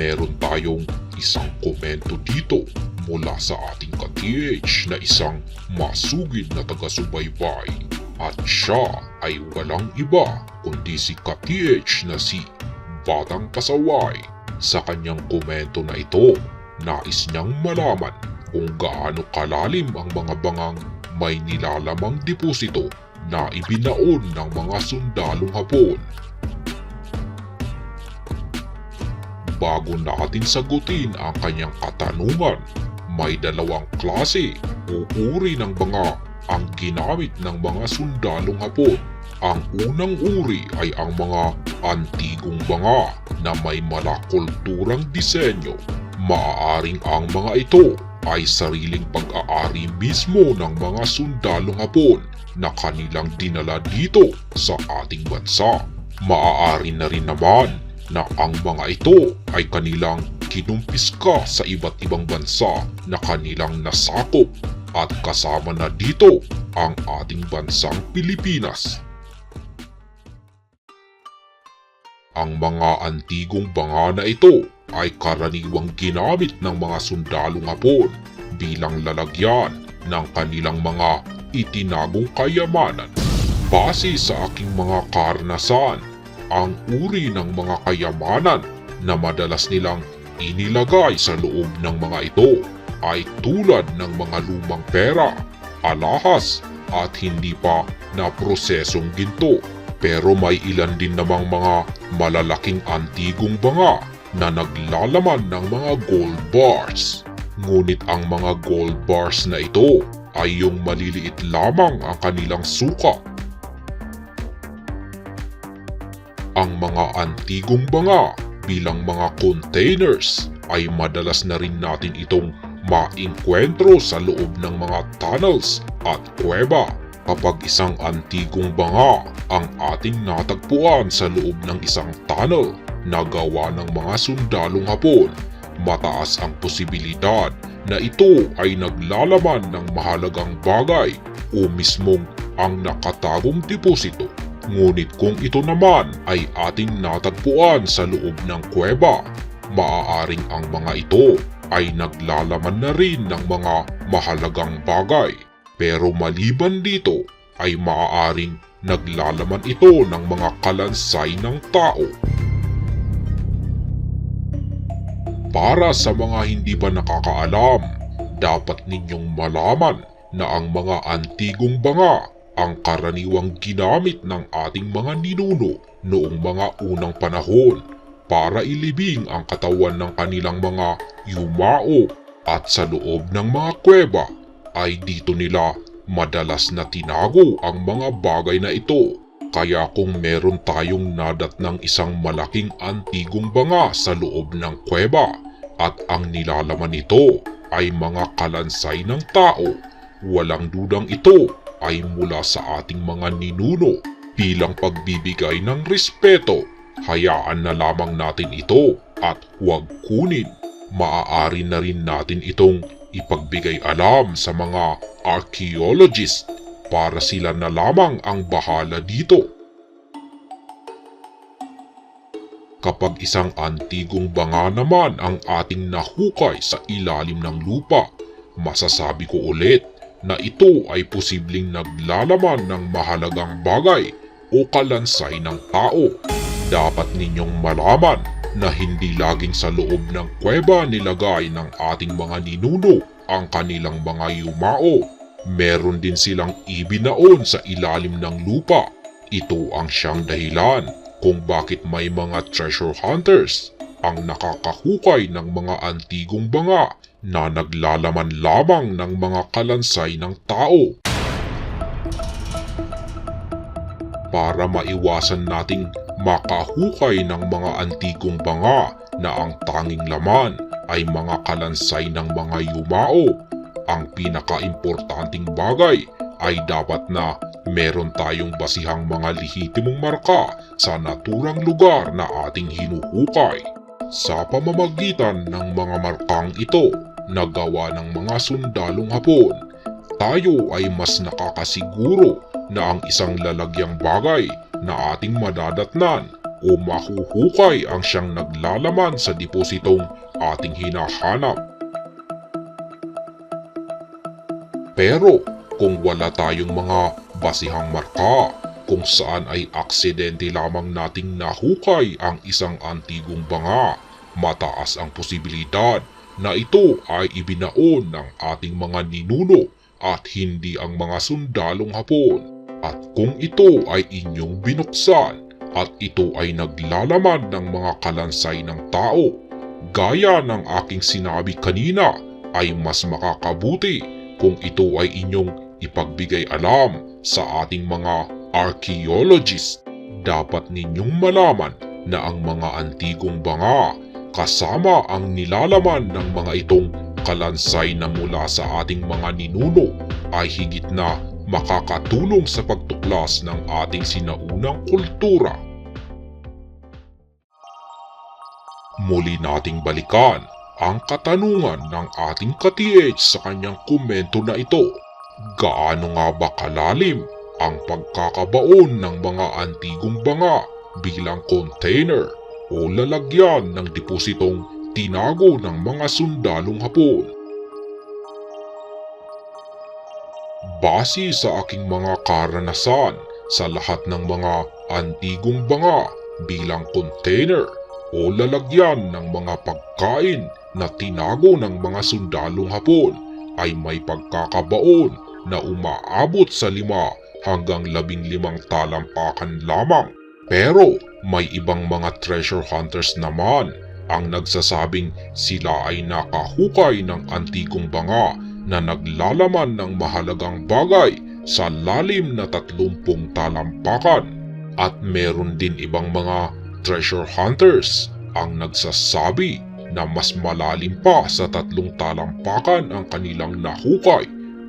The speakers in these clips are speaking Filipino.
meron tayong isang komento dito mula sa ating ka-TH na isang masugid na taga-subaybay. At siya ay walang iba kundi si ka-TH na si Batang Pasaway. Sa kanyang komento na ito, nais niyang malaman kung gaano kalalim ang mga bangang may nilalamang deposito na ibinaon ng mga sundalong hapon. Bago natin sagutin ang kanyang katanungan, may dalawang klase o uri ng banga ang ginamit ng mga sundalong hapon. Ang unang uri ay ang mga antigong banga na may malakulturang disenyo. Maaaring ang mga ito ay sariling pag-aari mismo ng mga sundalong hapon na kanilang dinala dito sa ating bansa. Maaari na rin naman na ang mga ito ay kanilang kinumpiska sa iba't ibang bansa na kanilang nasakop at kasama na dito ang ating bansang Pilipinas. Ang mga antigong banga na ito ay karaniwang ginamit ng mga sundalong hapon bilang lalagyan ng kanilang mga itinagong kayamanan. Base sa aking mga karanasan, ang uri ng mga kayamanan na madalas nilang inilagay sa loob ng mga ito ay tulad ng mga lumang pera, alahas at hindi pa na prosesong ginto. Pero may ilan din namang mga malalaking antigong banga na naglalaman ng mga gold bars. Ngunit ang mga gold bars na ito ay yung maliliit lamang ang kanilang sukat. Ang mga antigong banga bilang mga containers ay madalas na rin natin itong maingkwentro sa loob ng mga tunnels at kuweba kapag isang antigong banga ang ating natagpuan sa loob ng isang tunnel na gawa ng mga sundalong hapon, mataas ang posibilidad na ito ay naglalaman ng mahalagang bagay o mismong ang nakatagong deposito. Ngunit kung ito naman ay ating natagpuan sa loob ng kuweba, maaaring ang mga ito ay naglalaman na rin ng mga mahalagang bagay. Pero maliban dito ay maaaring naglalaman ito ng mga kalansay ng tao. Para sa mga hindi pa nakakaalam, dapat ninyong malaman na ang mga antigong banga ang karaniwang ginamit ng ating mga ninuno noong mga unang panahon para ilibing ang katawan ng kanilang mga yumao at sa loob ng mga kuweba ay dito nila madalas na tinago ang mga bagay na ito. Kaya kung meron tayong nadat ng isang malaking antigong banga sa loob ng kuweba at ang nilalaman nito ay mga kalansay ng tao, walang dudang ito ay mula sa ating mga ninuno bilang pagbibigay ng respeto. Hayaan na lamang natin ito at huwag kunin. Maaari na rin natin itong ipagbigay alam sa mga archaeologist para sila na lamang ang bahala dito. Kapag isang antigong banga naman ang ating nahukay sa ilalim ng lupa, masasabi ko ulit na ito ay posibleng naglalaman ng mahalagang bagay o kalansay ng tao. Dapat ninyong malaman na hindi laging sa loob ng kuweba nilagay ng ating mga ninuno ang kanilang mga yumao. Meron din silang ibinaon sa ilalim ng lupa. Ito ang siyang dahilan kung bakit may mga treasure hunters ang nakakahukay ng mga antigong banga na naglalaman lamang ng mga kalansay ng tao. Para maiwasan nating makahukay ng mga antigong banga na ang tanging laman ay mga kalansay ng mga yumao, ang pinakaimportanting bagay ay dapat na meron tayong basihang mga lehitimong marka sa naturang lugar na ating hinuhukay. Sa pamamagitan ng mga markang ito na gawa ng mga sundalong hapon, tayo ay mas nakakasiguro na ang isang lalagyang bagay na ating madadatnan o mahuhukay ang siyang naglalaman sa depositong ating hinahanap. Pero kung wala tayong mga basihang marka kung saan ay aksidente lamang nating nahukay ang isang antigong banga, mataas ang posibilidad na ito ay ibinaon ng ating mga ninuno at hindi ang mga sundalong hapon. At kung ito ay inyong binuksan at ito ay naglalaman ng mga kalansay ng tao, gaya ng aking sinabi kanina ay mas makakabuti kung ito ay inyong ipagbigay alam sa ating mga archaeologist. Dapat ninyong malaman na ang mga antigong banga kasama ang nilalaman ng mga itong kalansay na mula sa ating mga ninuno ay higit na makakatulong sa pagtuklas ng ating sinaunang kultura. Muli nating balikan ang katanungan ng ating ka-TH sa kanyang komento na ito. Gaano nga ba kalalim ang pagkakabaon ng mga antigong banga bilang container o lalagyan ng depositong tinago ng mga sundalong hapon? Base sa aking mga karanasan sa lahat ng mga antigong banga bilang container o lalagyan ng mga pagkain na tinago ng mga sundalong hapon ay may pagkakabaon na umaabot sa lima hanggang labing limang talampakan lamang. Pero may ibang mga treasure hunters naman ang nagsasabing sila ay nakahukay ng antikong banga na naglalaman ng mahalagang bagay sa lalim na tatlumpung talampakan. At meron din ibang mga treasure hunters ang nagsasabi na mas malalim pa sa tatlong talampakan ang kanilang nahukay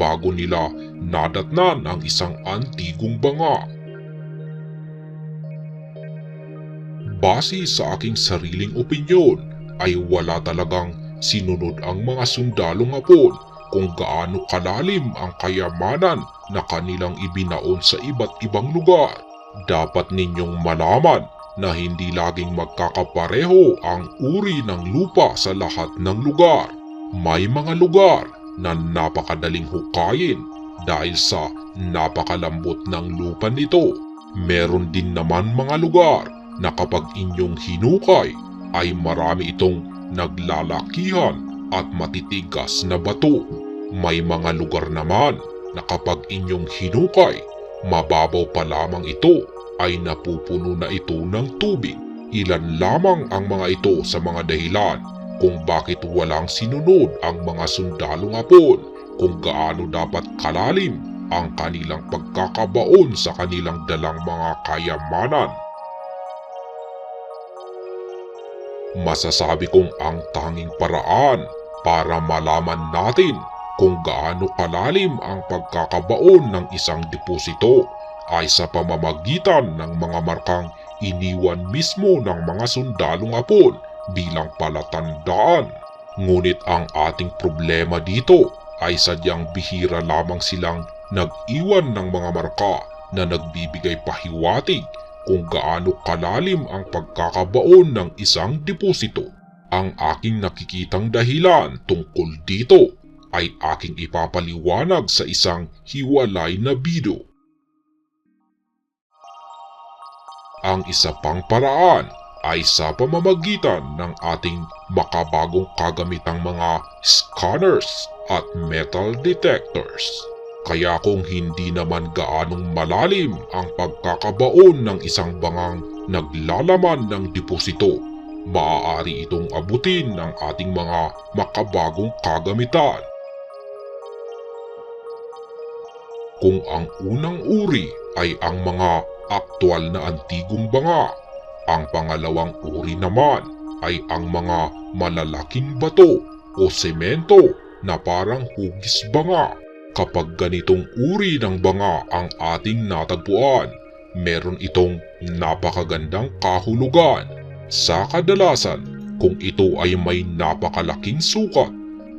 bago nila nadatnan ang isang antigong banga. Base sa aking sariling opinyon ay wala talagang sinunod ang mga sundalong hapon kung gaano kalalim ang kayamanan na kanilang ibinaon sa iba't ibang lugar. Dapat ninyong malaman na hindi laging magkakapareho ang uri ng lupa sa lahat ng lugar. May mga lugar na napakadaling hukayin dahil sa napakalambot ng lupa nito. Meron din naman mga lugar na kapag inyong hinukay ay marami itong naglalakihan at matitigas na bato. May mga lugar naman na kapag inyong hinukay, mababaw pa lamang ito ay napupuno na ito ng tubig. Ilan lamang ang mga ito sa mga dahilan kung bakit walang sinunod ang mga sundalong hapon kung gaano dapat kalalim ang kanilang pagkakabaon sa kanilang dalang mga kayamanan. Masasabi kong ang tanging paraan para malaman natin kung gaano kalalim ang pagkakabaon ng isang deposito ay sa pamamagitan ng mga markang iniwan mismo ng mga sundalong hapon bilang palatandaan. Ngunit ang ating problema dito ay sadyang bihira lamang silang nag-iwan ng mga marka na nagbibigay pahiwatig kung gaano kalalim ang pagkakabaon ng isang deposito. Ang aking nakikitang dahilan tungkol dito ay aking ipapaliwanag sa isang hiwalay na video. Ang isa pang paraan ay sa pamamagitan ng ating makabagong kagamitang mga scanners at metal detectors. Kaya kung hindi naman gaanong malalim ang pagkakabaon ng isang bangang naglalaman ng deposito, maaari itong abutin ng ating mga makabagong kagamitan. Kung ang unang uri ay ang mga aktwal na antigong banga, ang pangalawang uri naman ay ang mga malalaking bato o semento na parang hugis banga. Kapag ganitong uri ng banga ang ating natagpuan, meron itong napakagandang kahulugan. Sa kadalasan, kung ito ay may napakalaking sukat,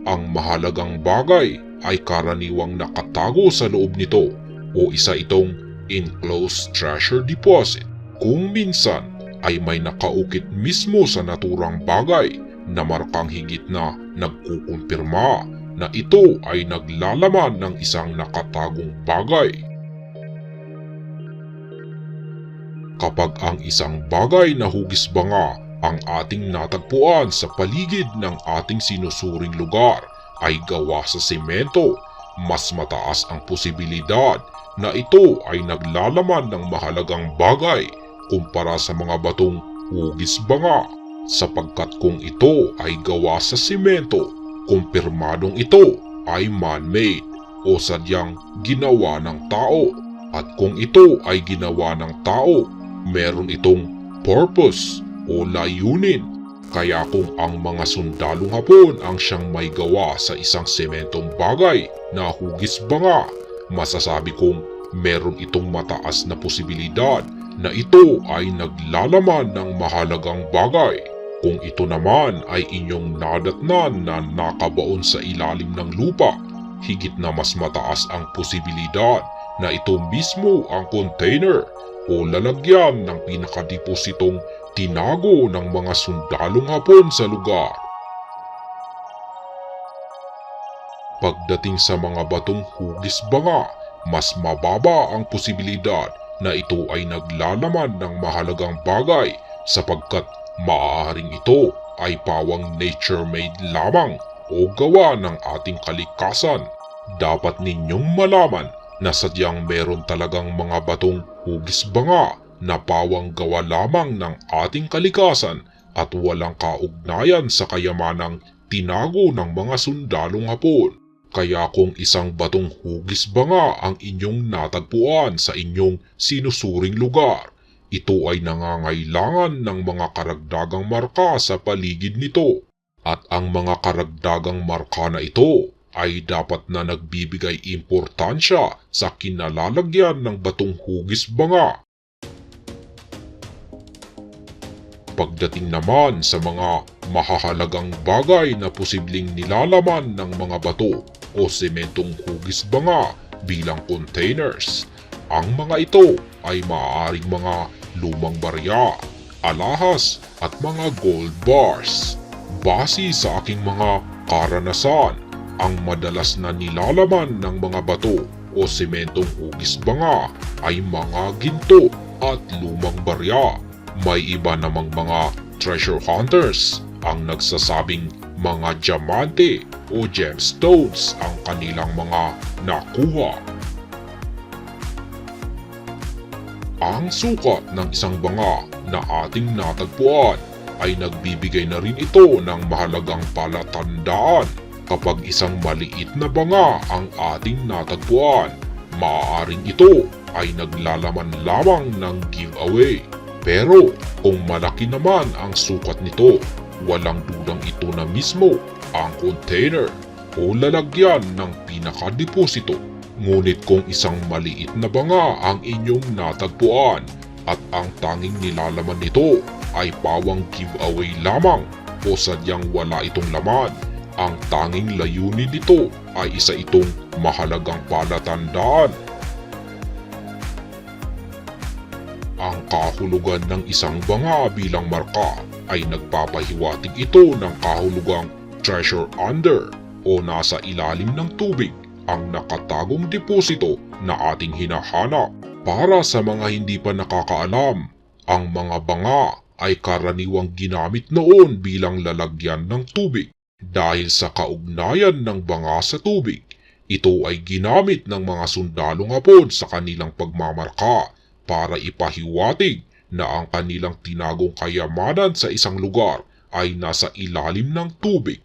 ang mahalagang bagay ay karaniwang nakatago sa loob nito o isa itong enclosed treasure deposit. Kung minsan ay may nakaukit mismo sa naturang bagay na markang higit na nagkukumpirma na ito ay naglalaman ng isang nakatagong bagay. Kapag ang isang bagay na hugis banga ang ating natagpuan sa paligid ng ating sinusuring lugar ay gawa sa semento, mas mataas ang posibilidad na ito ay naglalaman ng mahalagang bagay kumpara sa mga batong hugis banga sapagkat kung ito ay gawa sa semento, kumpirmadong ito ay man-made o sadyang ginawa ng tao. At kung ito ay ginawa ng tao, meron itong purpose o layunin. Kaya kung ang mga sundalong hapon ang siyang may gawa sa isang sementong bagay na hugis banga, masasabi kong meron itong mataas na posibilidad na ito ay naglalaman ng mahalagang bagay. Kung ito naman ay inyong nadatnan na nakabaon sa ilalim ng lupa, higit na mas mataas ang posibilidad na ito mismo ang container o lalagyan ng pinakadepositong tinago ng mga sundalong hapon sa lugar. Pagdating sa mga batong hugis banga, mas mababa ang posibilidad na ito ay naglalaman ng mahalagang bagay sapagkat maaaring ito ay pawang nature-made lamang o gawa ng ating kalikasan. Dapat ninyong malaman na sadyang meron talagang mga batong hugis banga na pawang gawa lamang ng ating kalikasan at walang kaugnayan sa kayamanang tinago ng mga sundalong hapon. Kaya kung isang batong hugis banga ang inyong natagpuan sa inyong sinusuring lugar, ito ay nangangailangan ng mga karagdagang marka sa paligid nito. At ang mga karagdagang marka na ito ay dapat na nagbibigay importansya sa kinalalagyan ng batong hugis banga. Pagdating naman sa mga mahahalagang bagay na posibleng nilalaman ng mga bato o sementong hugis banga bilang containers, ang mga ito ay maaaring mga lumang barya, alahas at mga gold bars. Base sa aking mga karanasan, ang madalas na nilalaman ng mga bato o sementong hugis banga ay mga ginto at lumang barya. May iba namang mga treasure hunters ang nagsasabing mga diamante o gemstones ang kanilang mga nakuha. Ang sukat ng isang banga na ating natagpuan ay nagbibigay na rin ito ng mahalagang palatandaan kapag isang maliit na banga ang ating natagpuan. Maaaring ito ay naglalaman lamang ng giveaway. Pero kung malaki naman ang sukat nito, walang dudang ito na mismo ang container o lalagyan ng pinakadeposito. Ngunit kung isang maliit na banga ang inyong natagpuan at ang tanging nilalaman nito ay pawang giveaway lamang o sadyang wala itong laman, ang tanging layunin nito ay isa itong mahalagang palatandaan. Ang kahulugan ng isang banga bilang marka ay nagpapahiwatig ito ng kahulugang treasure under o nasa ilalim ng tubig ang nakatagong deposito na ating hinahanap. Para sa mga hindi pa nakakaalam, ang mga banga ay karaniwang ginamit noon bilang lalagyan ng tubig. Dahil sa kaugnayan ng banga sa tubig, ito ay ginamit ng mga sundalong hapon sa kanilang pagmamarka para ipahiwatig na ang kanilang tinagong kayamanan sa isang lugar ay nasa ilalim ng tubig.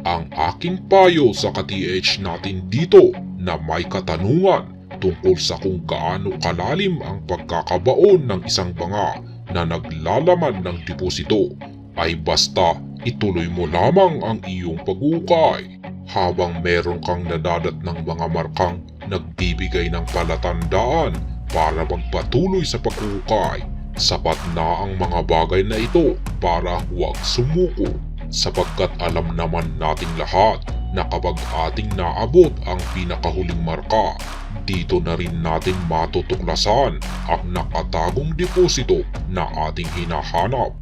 Ang aking payo sa ka-TH natin dito na may katanungan tungkol sa kung gaano kalalim ang pagkakabaon ng isang banga na naglalaman ng deposito ay basta ituloy mo lamang ang iyong pag-ukay habang meron kang nadadat ng mga markang nagbibigay ng palatandaan para magpatuloy sa pag-ukay. Sapat na ang mga bagay na ito para huwag sumuko sapagkat alam naman nating lahat na kapag ating naabot ang pinakahuling marka, dito na rin natin matutuklasan ang nakatagong deposito na ating hinahanap.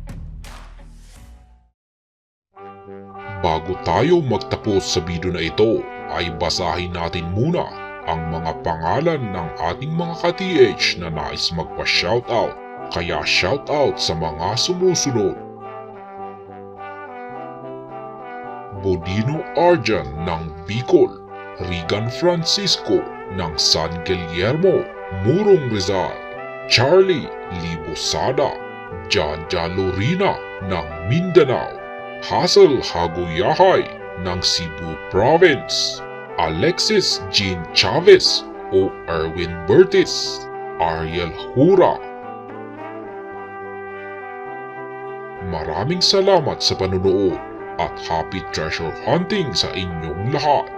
Bago tayo magtapos sa video na ito, ay basahin natin muna ang mga pangalan ng ating mga ka-TH na nais magpa-shoutout. Kaya shoutout sa mga sumusunod. Bodino Arjan ng Bicol, Regan Francisco ng San Guillermo, Murong Rizal, Charlie Libosada, Jaja Lorina ng Mindanao, Hazel Haguyahay ng Cebu Province, Alexis Jean Chavez o Erwin Bertis, Ariel Hura. Maraming salamat sa panunood at happy treasure hunting sa inyong lahat.